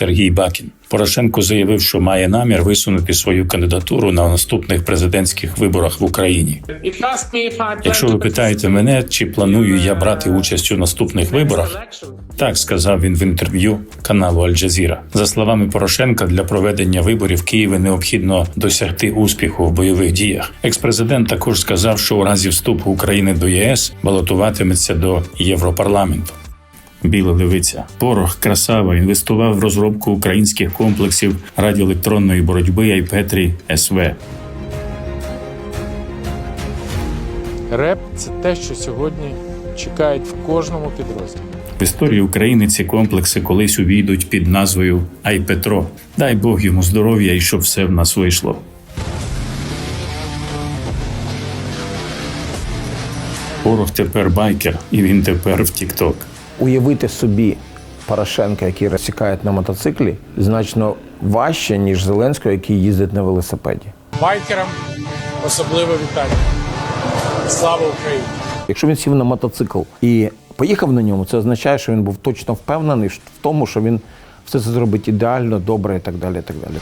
Сергій Бакін. Порошенко заявив, що має намір висунути свою кандидатуру на наступних президентських виборах в Україні. Якщо ви питаєте мене, чи планую я брати участь у наступних виборах, так сказав він в інтерв'ю каналу Аль-Джазіра. За словами Порошенка, для проведення виборів Києві необхідно досягти успіху в бойових діях. Експрезидент також сказав, що у разі вступу України до єС балотуватиметься до Європарламенту. Біла левиця Порох Красава інвестував в розробку українських комплексів радіоелектронної боротьби Айпетрі СВ. Реп це те, що сьогодні чекають в кожному підрозділі. В історії України ці комплекси колись увійдуть під назвою Айпетро. Дай Бог йому здоров'я і щоб все в нас вийшло. Порох тепер байкер, і він тепер в Тікток. Уявити собі Порошенка, який розсікає на мотоциклі, значно важче, ніж Зеленського, який їздить на велосипеді. Байкерам особливе вітання. Слава Україні! Якщо він сів на мотоцикл і поїхав на ньому, це означає, що він був точно впевнений в тому, що він все це зробить ідеально, добре і так далі. І так далі.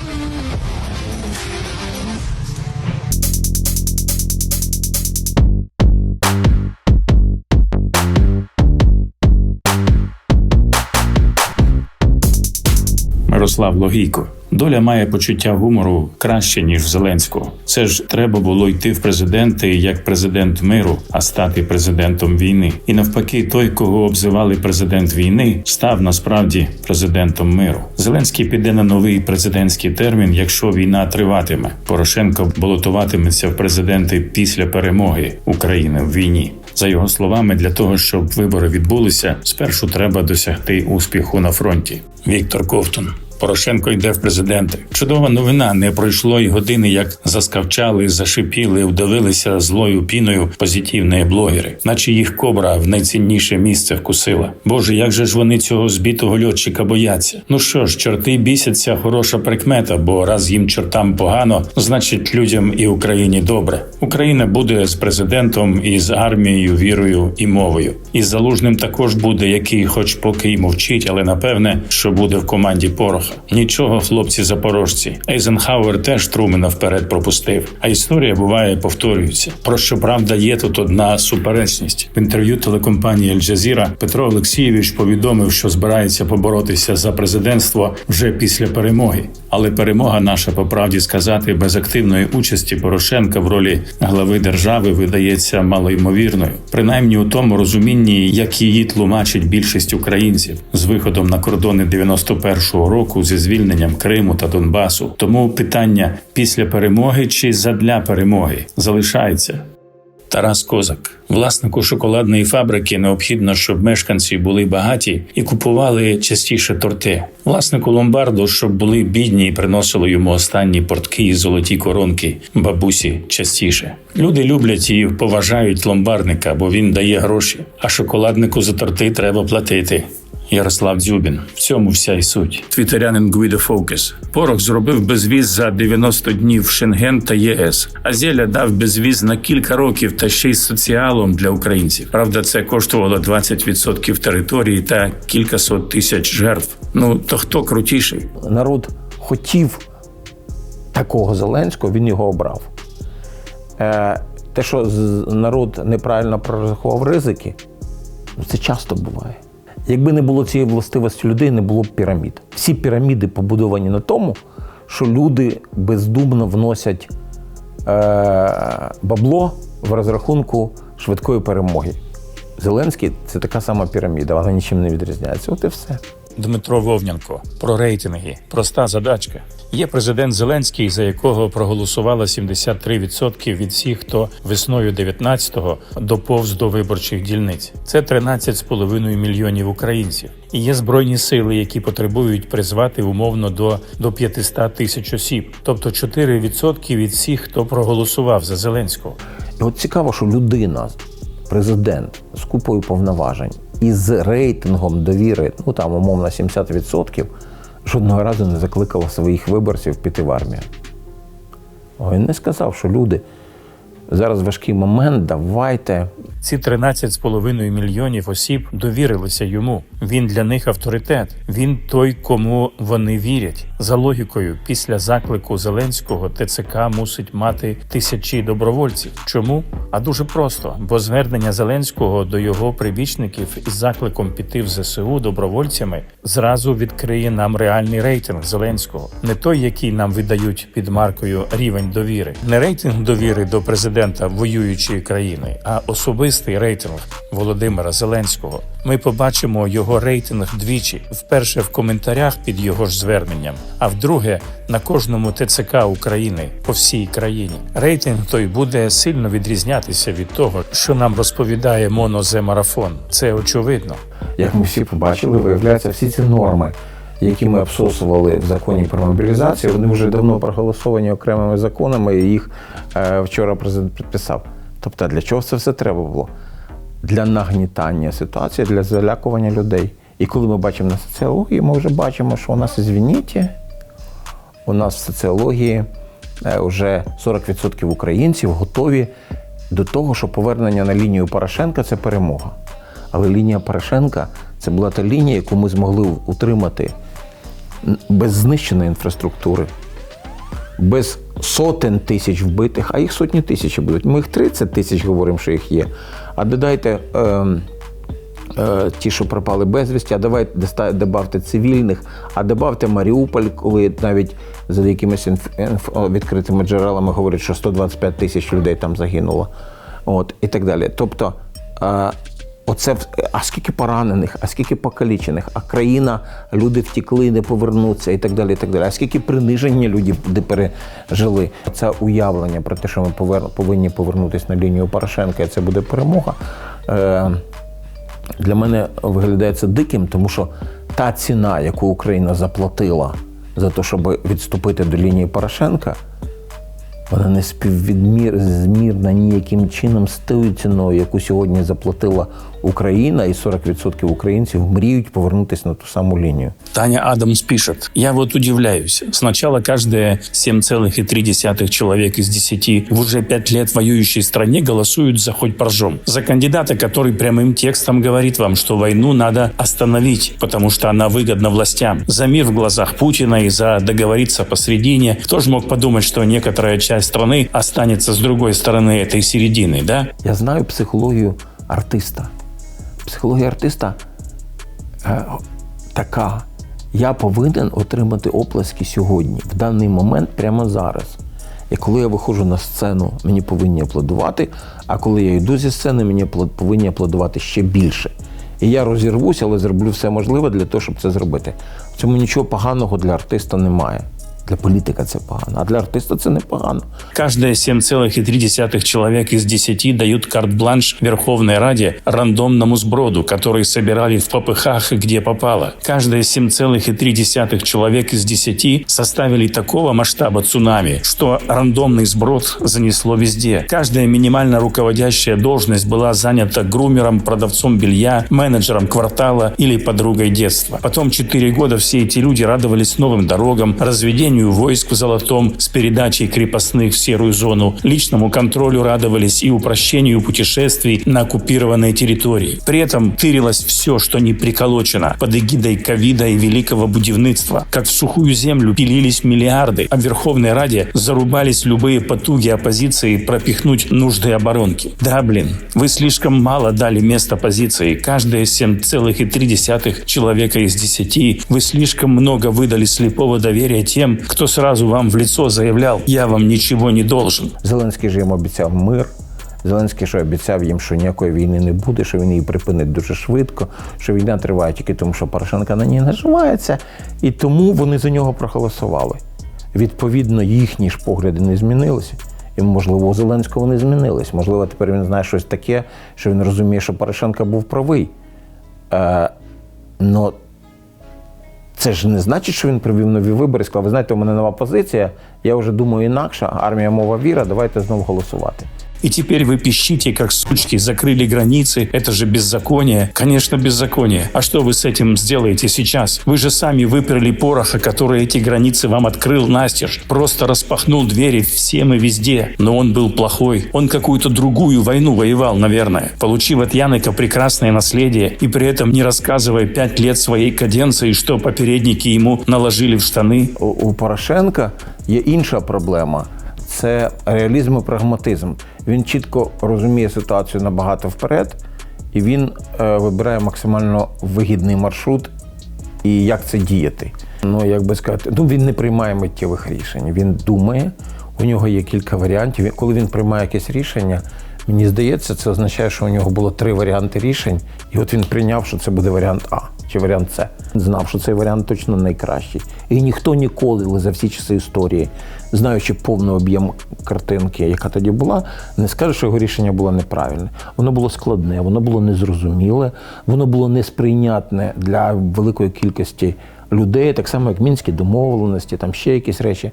Мирослав Логійко. Доля має почуття гумору краще ніж Зеленського. Це ж треба було йти в президенти як президент миру, а стати президентом війни. І навпаки, той, кого обзивали президент війни, став насправді президентом миру. Зеленський піде на новий президентський термін, якщо війна триватиме. Порошенко балотуватиметься в президенти після перемоги України в війні. За його словами, для того, щоб вибори відбулися, спершу треба досягти успіху на фронті. Віктор Ковтун. Порошенко йде в президенти. Чудова новина. Не пройшло й години, як заскавчали, зашипіли, вдавилися злою піною позитивні блогери, наче їх кобра в найцінніше місце вкусила. Боже, як же ж вони цього збитого льотчика бояться? Ну що ж, чорти бісяться, хороша прикмета, бо раз їм чортам погано, значить людям і Україні добре. Україна буде з президентом і з армією, вірою і мовою. І залужним також буде, який, хоч поки й мовчить, але напевне, що буде в команді Пороха. Нічого, хлопці запорожці. Ейзенхауер теж Трумена вперед пропустив. А історія буває повторюється. Про що правда є тут одна суперечність. В інтерв'ю телекомпанії Аль Джазіра Петро Олексійович повідомив, що збирається поборотися за президентство вже після перемоги. Але перемога наша, по правді сказати, без активної участі Порошенка в ролі глави держави видається малоймовірною, принаймні у тому розумінні, як її тлумачить більшість українців з виходом на кордони 91-го року зі звільненням Криму та Донбасу. Тому питання після перемоги чи задля перемоги залишається. Тарас Козак, власнику шоколадної фабрики, необхідно, щоб мешканці були багаті і купували частіше торти. Власнику ломбарду, щоб були бідні і приносили йому останні портки і золоті коронки бабусі частіше. Люди люблять і поважають ломбардника, бо він дає гроші. А шоколаднику за торти треба платити. Ярослав Дзюбін. В цьому вся і суть. Твітерянин Гвідо Фокес. Порох зробив безвіз за 90 днів в Шенген та ЄС. А Зеля дав безвіз на кілька років та ще й з соціалом для українців. Правда, це коштувало 20% території та кількасот тисяч жертв. Ну то хто крутіший? Народ хотів такого Зеленського, він його обрав. Е, те, що народ неправильно прорахував ризики, ну, це часто буває. Якби не було цієї властивості людей, не було б пірамід. Всі піраміди побудовані на тому, що люди бездумно вносять е, бабло в розрахунку швидкої перемоги. Зеленський це така сама піраміда, вона нічим не відрізняється. От і все. Дмитро Вовнянко про рейтинги. Проста задачка. Є президент Зеленський, за якого проголосувало 73% від всіх, хто весною 19-го доповз до виборчих дільниць. Це 13,5 мільйонів українців. І є збройні сили, які потребують призвати умовно до, до 500 тисяч осіб, тобто 4% від всіх, хто проголосував за Зеленського. І от цікаво, що людина, президент з купою повноважень і з рейтингом довіри, ну там умовно 70%, жодного разу не закликала своїх виборців піти в армію. Він не сказав, що люди, зараз важкий момент. Давайте Ці 13,5 мільйонів осіб довірилися йому. Він для них авторитет. Він той, кому вони вірять. За логікою, після заклику Зеленського ТЦК мусить мати тисячі добровольців. Чому? А дуже просто, бо звернення Зеленського до його прибічників із закликом піти в ЗСУ добровольцями зразу відкриє нам реальний рейтинг Зеленського, не той, який нам видають під маркою рівень довіри, не рейтинг довіри до президента воюючої країни, а особистий рейтинг Володимира Зеленського. Ми побачимо його рейтинг двічі: вперше в коментарях під його ж зверненням, а вдруге на кожному ТЦК України по всій країні. Рейтинг той буде сильно відрізнятися від того, що нам розповідає моноземарафон. Це очевидно. як ми всі побачили, виявляється, всі ці норми, які ми обсосували в законі про мобілізацію, вони вже давно проголосовані окремими законами, і їх е, вчора президент підписав. Тобто, для чого це все треба було? Для нагнітання ситуації, для залякування людей. І коли ми бачимо на соціології, ми вже бачимо, що у нас, извиніть, у нас в соціології е, вже 40% українців готові до того, що повернення на лінію Порошенка це перемога. Але лінія Порошенка це була та лінія, яку ми змогли утримати без знищеної інфраструктури, без сотень тисяч вбитих, а їх сотні тисяч будуть. Ми їх 30 тисяч говоримо, що їх є. А додайте. ем, е, ті, що пропали безвісті, а давайте добавте цивільних, а добавте Маріуполь, коли навіть за якимись інф- інф- відкритими джерелами говорять, що 125 тисяч людей там загинуло. От, і так далі. Тобто, е, оце, а скільки поранених, а скільки покалічених, а країна, люди втікли, не повернуться і так далі. і так далі. А скільки приниження люди пережили. Це уявлення про те, що ми повинні повернутися на лінію Порошенка, і це буде перемога. Е, для мене виглядає це диким, тому що та ціна, яку Україна заплатила за те, щоб відступити до лінії Порошенка, вона не співвідмірна ніяким чином з тою ціною, яку сьогодні заплатила Україна, і 40% українців мріють повернутися на ту саму лінію. Таня Адамс пишет, я вот удивляюсь. Сначала каждые 7,3 человек из 10 в уже 5 лет воюющей стране голосуют за хоть поржом. За кандидата, который прямым текстом говорит вам, что войну надо остановить, потому что она выгодна властям. За мир в глазах Путина и за договориться посредине. Кто же мог подумать, что некоторая часть страны останется с другой стороны этой середины, да? Я знаю психологію артиста. Психологія артиста е, така. Я повинен отримати оплески сьогодні, в даний момент, прямо зараз. І коли я виходжу на сцену, мені повинні аплодувати, а коли я йду зі сцени, мені повинні аплодувати ще більше. І я розірвуся, але зроблю все можливе для того, щоб це зробити. В цьому нічого поганого для артиста немає. Для політика це погано, а для артиста це не погано. Каждые 7,3 человек из 10 дают карт-бланш Верховной Раде рандомному сброду, который собирали в попыхах где попало. Каждые 7,3 человек из 10 составили такого масштаба цунами, что рандомный сброд занесло везде. Каждая минимально руководящая должность была занята грумером, продавцом белья, менеджером квартала или подругой детства. Потом 4 года все эти люди радовались новым дорогам, разведению войск в Золотом с передачей крепостных в серую зону, личному контролю радовались и упрощению путешествий на оккупированной территории. При этом тырилось все, что не приколочено под эгидой ковида и великого будівництва. Как в сухую землю пилились миллиарды, а в Верховной Раде зарубались любые потуги оппозиции пропихнуть нужды оборонки. Да, блин, вы слишком мало дали места оппозиции. Каждые 7,3 человека из 10. Вы слишком много выдали слепого доверия тем, кто сразу вам в лицо заявлял «я вам ничего не должен». Зеленський же їм обіцяв мир. Зеленський що обіцяв їм, що ніякої війни не буде, що він її припинить дуже швидко, що війна триває тільки тому, що Порошенко на ній наживається, і тому вони за нього проголосували. Відповідно, їхні ж погляди не змінилися. І, можливо, у Зеленського не змінились. Можливо, тепер він знає щось таке, що він розуміє, що Порошенко був правий. Е, но це ж не значить, що він провів нові вибори сказав, ви знаєте, у мене нова позиція, я вже думаю інакше, армія мова віра, давайте знову голосувати. И теперь вы пищите, как сучки, закрыли границы. Это же беззаконие. Конечно, беззаконие. А что вы с этим сделаете сейчас? Вы же сами выперли пороха, который эти границы вам открыл настежь. Просто распахнул двери всем и везде. Но он был плохой. Он какую-то другую войну воевал, наверное. Получив от Яныка прекрасное наследие и при этом не рассказывая пять лет своей каденции, что попередники ему наложили в штаны. У, у Порошенка є інша проблема. Це реалізм і прагматизм. Він чітко розуміє ситуацію набагато вперед, і він е, вибирає максимально вигідний маршрут і як це діяти. Ну, як би сказати, ну він не приймає миттєвих рішень. Він думає, у нього є кілька варіантів. Коли він приймає якесь рішення, мені здається, це означає, що у нього було три варіанти рішень, і от він прийняв, що це буде варіант А чи варіант С. Знав, що цей варіант точно найкращий. І ніхто ніколи за всі часи історії, знаючи повний об'єм картинки, яка тоді була, не скаже, що його рішення було неправильне. Воно було складне, воно було незрозуміле, воно було несприйнятне для великої кількості людей, так само як мінські домовленості, там ще якісь речі.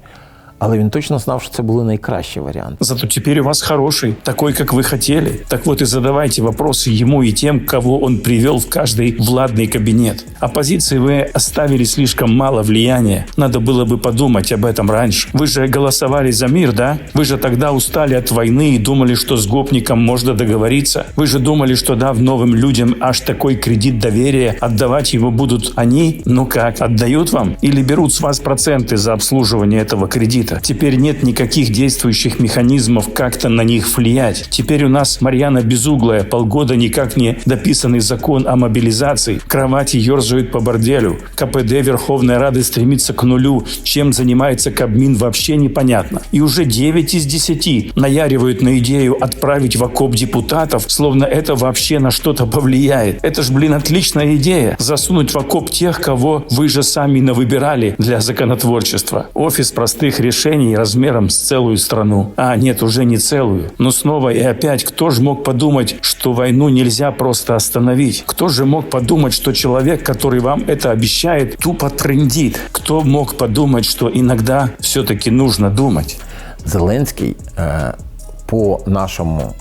Але він точно знав, що це були найкращі варіанти. Зато теперь у вас хороший, такой, как вы хотели. Так вот и задавайте вопросы ему и тем, кого он привел в каждый владный кабинет. Оппозиции вы оставили слишком мало влияния. Надо было бы подумать об этом раньше. Вы же голосовали за мир, да? Вы же тогда устали от войны и думали, что с гопником можно договориться. Вы же думали, что дав новым людям аж такой кредит доверия, отдавать его будут они? Ну как, отдают вам? Или берут с вас проценты за обслуживание этого кредита? Теперь нет никаких действующих механизмов как-то на них влиять. Теперь у нас Марьяна Безуглая, полгода никак не дописанный закон о мобилизации. Кровати ерзают по борделю. КПД Верховной Рады стремится к нулю. Чем занимается Кабмин, вообще непонятно. И уже 9 из 10 наяривают на идею отправить в окоп депутатов, словно это вообще на что-то повлияет. Это ж, блин, отличная идея. Засунуть в окоп тех, кого вы же сами навыбирали для законотворчества. Офис простых решений размером с целую страну. А, нет, уже не целую. Но снова и опять, кто же мог подумать, что войну нельзя просто остановить? Кто же мог подумать, что человек, который вам это обещает, тупо трендит? Кто мог подумать, что иногда все-таки нужно думать? Зеленський е, по нашому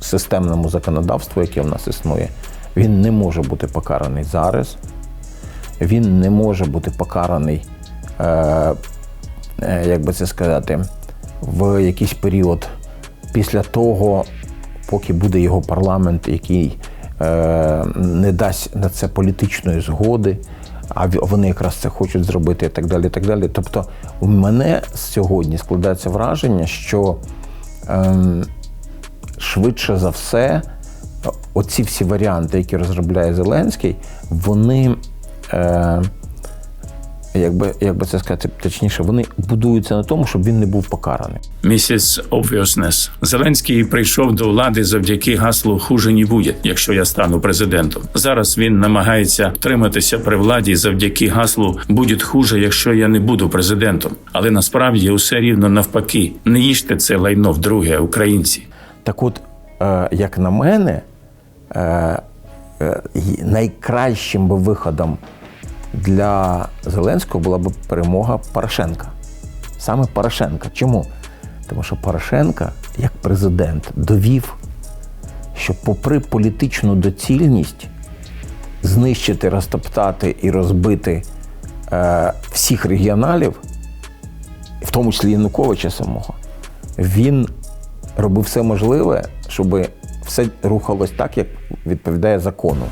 системному законодавству, яке в нас існує, він не може бути покараний зараз. Він не може бути покараний, е, як би це сказати, в якийсь період після того, поки буде його парламент, який е, не дасть на це політичної згоди, а вони якраз це хочуть зробити і так далі. І так далі. Тобто, у мене сьогодні складається враження, що ем, швидше за все, оці всі варіанти, які розробляє Зеленський, вони. Е, як би, як би це сказати точніше, вони будуються на тому, щоб він не був покараний. Місіс Obviousness. Зеленський прийшов до влади завдяки гаслу хуже не буде, якщо я стану президентом. Зараз він намагається втриматися при владі завдяки гаслу буде хуже, якщо я не буду президентом. Але насправді усе рівно навпаки. Не їжте це лайно вдруге, українці. Так от, е, як на мене, е, е, найкращим би виходом для Зеленського була б перемога Порошенка. Саме Порошенка. Чому? Тому що Порошенка, як президент, довів, що, попри політичну доцільність, знищити, розтоптати і розбити е, всіх регіоналів, в тому числі Януковича самого, він робив все можливе, щоб все рухалось так, як відповідає закону.